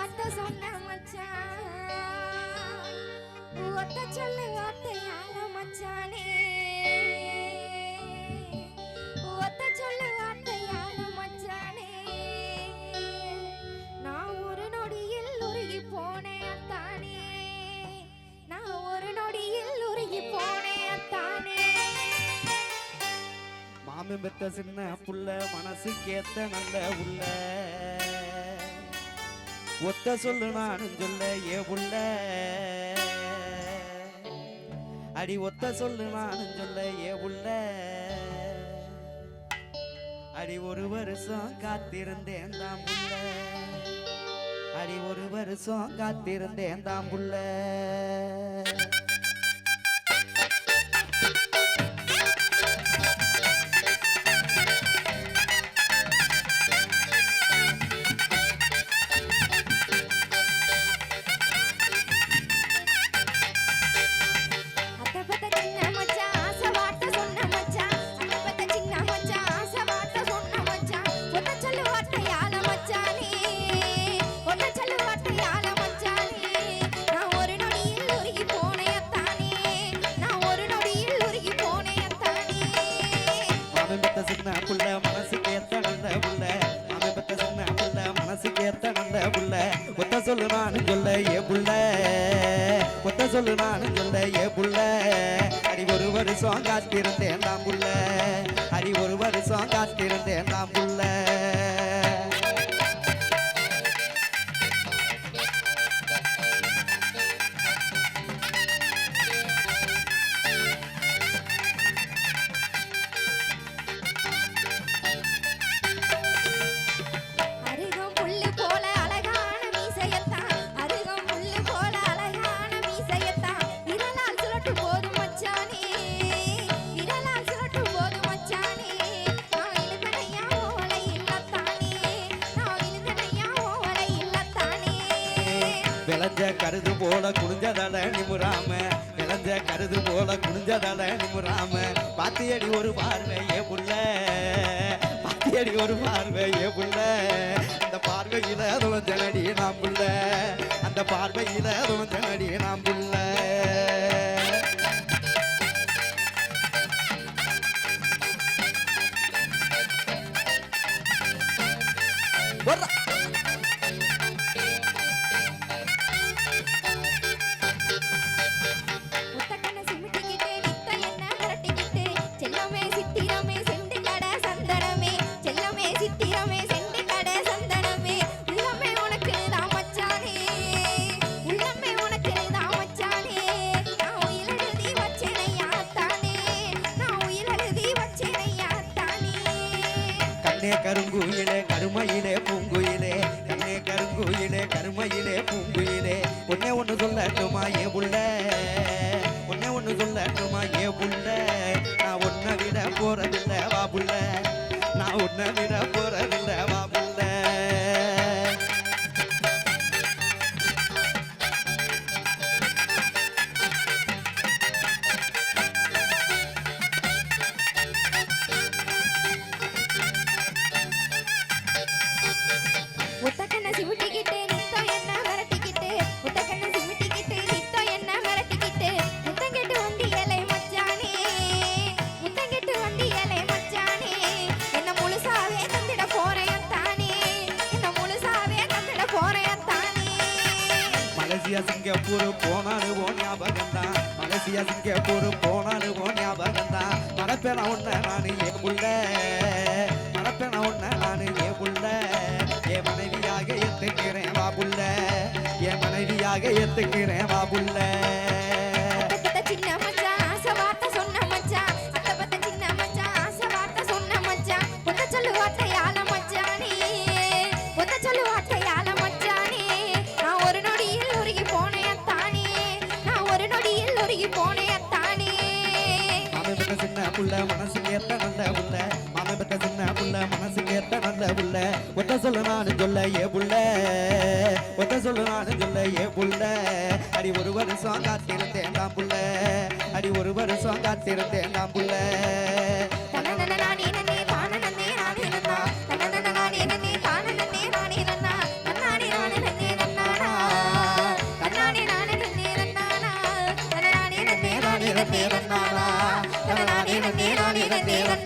ஆட்ட சொன்ன மச்சான். ஒட்ட சொல்லு ஒட்டையான மச்சானே. ஒத்த சொல்லு ஒட்டையான மச்சானே. நான் ஒரு நொடியில் உருகி போனேன் அத்தானே. நான் ஒரு நொடியில் உருகி போனேன் அத்தானே. மாமி பெத்த சின்ன புள்ள மனசுக்கேத்த நல்ல உள்ள. ஒத்த சொல்லு நானும் சொல்ல ஏ புள்ள அடி ஒத்த சொல்லு நானும் சொல்ல ஏ புள்ள அடி ஒரு வருஷம் காத்திருந்தேன் தான் புள்ள அடி ஒரு வருஷம் காத்திருந்தேன் தான் புள்ள சொல்லு நானும் சொல்ல ஏ புள்ள. கொத்த சொல்லு நானும் சொல்ல ஏ புள்ள. அடி ஒரு வருஷம் காத்திருந்தேன் நான் புள்ள. அடி ஒரு வருஷம் காத்திருந்தேன் நான் புள்ள. விளைஞ்ச கருது போல குனிஞ்சதல நிமுறாம விளைஞ்ச கருது போல குனிஞ்சதல நிமுறாம பாத்தியடி ஒரு பார்வையே புள்ள பாத்தியடி ஒரு பார்வையே புள்ள அந்த பார்வையில தினடி நாம் புள்ள அந்த பார்வையில தினடி நாம் புள்ள கருங்குயிலே கருமையிலே பூங்குயிலே. ஒன்னே ஒன்று சொல்லட்டுமா ஏ புள்ள? ஒன்னே ஒன்று சொல்லட்டுமா ஏ புள்ள? நான் உன்னை விட போறதில்லை வா புள்ள. நான் உன்னை விட போறது மலேசியா சிங்கப்பூர் போனாரு ஓ ஞாபகம் தான். மலேசியா சிங்கப்பூர் போனாரு ஓ ஞாபகம் தான். மறப்பேன் உன்ன நான் ஏ புள்ள. மறப்பேன் உன்ன நான் ஏ புள்ள. என் மனைவியாக ஏத்துக்கிறேன் வா புள்ள. என் மனைவியாக ஏத்துக்கிறேன் வா புள்ள. சின்ன மச்சான் ஆசை வார்த்தை சொன்ன மச்சான். அத்தை பத்த சின்ன மச்சான் ஆசை வார்த்தை சொன்ன மச்சான். ஒத்த சொல்லு வார்த்தையால மச்சானே புள்ள மனசு கேட்ட நல்ல புள்ள மாமன் பெற்ற சின்ன புள்ள மனசு கேட்ட நல்ல புள்ள ஒத்த சொல்ல நானு சொல்ல ஏ புள்ள. ஒத்த சொல்ல நானு சொல்ல ஏ புள்ள. அடி ஒரு வருஷம் காத்திருந்தேன் தான் புள்ள அடி ஒரு வருஷம் காத்திருந்தேன் தான் புள்ள நீரன் நீரன் நீரன்